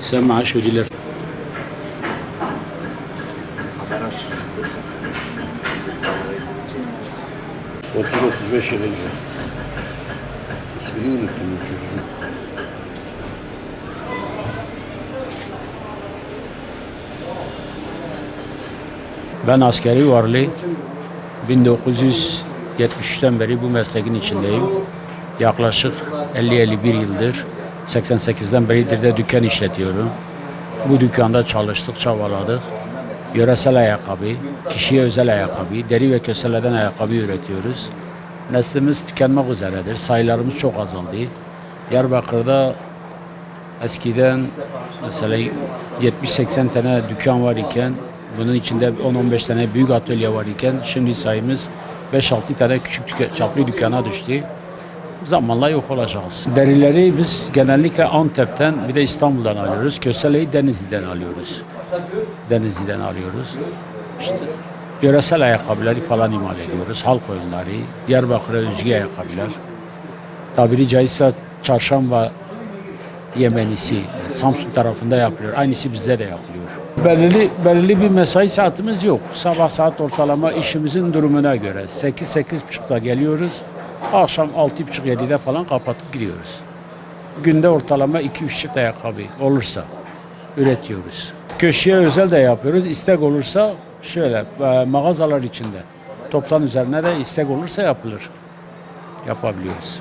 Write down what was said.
Sen maaş ödüler. Otuz otuz beş yıl önce. İsmini unuttum çocuğun. Ben askeri varlı 1973'ten beri bu mesleğin içindeyim. Yaklaşık 50-51 yıldır 88'den beridir de dükkan işletiyorum. Bu dükkanda çalıştık, çabaladık. Yöresel ayakkabı, kişiye özel ayakkabı, deri ve köseleden ayakkabı üretiyoruz. Neslimiz tükenmek üzeredir. Sayılarımız çok azaldı. Diyarbakır'da eskiden mesela 70-80 tane dükkan var iken bunun içinde 10-15 tane büyük atölye var iken şimdi sayımız 5-6 tane küçük çaplı dükkana düştü. Zamanla yok olacağız. Derileri biz genellikle Antep'ten bir de İstanbul'dan alıyoruz. Köseleyi Denizli'den alıyoruz. Denizli'den alıyoruz. İşte yöresel ayakkabıları falan imal ediyoruz. Halk oyunları, Diyarbakır'a özgü ayakkabılar. Tabiri caizse çarşamba Yemenisi, Samsun tarafında yapılıyor. Aynısı bizde de yapılıyor. Belirli, belirli bir mesai saatimiz yok. Sabah saat ortalama işimizin durumuna göre 8-8.30'da geliyoruz. Akşam 6.30-7'de falan kapatıp gidiyoruz. Günde ortalama 2-3 çift ayakkabı olursa üretiyoruz. Köşeye özel de yapıyoruz. İstek olursa şöyle e, mağazalar içinde toptan üzerine de istek olursa yapılır. Yapabiliyoruz.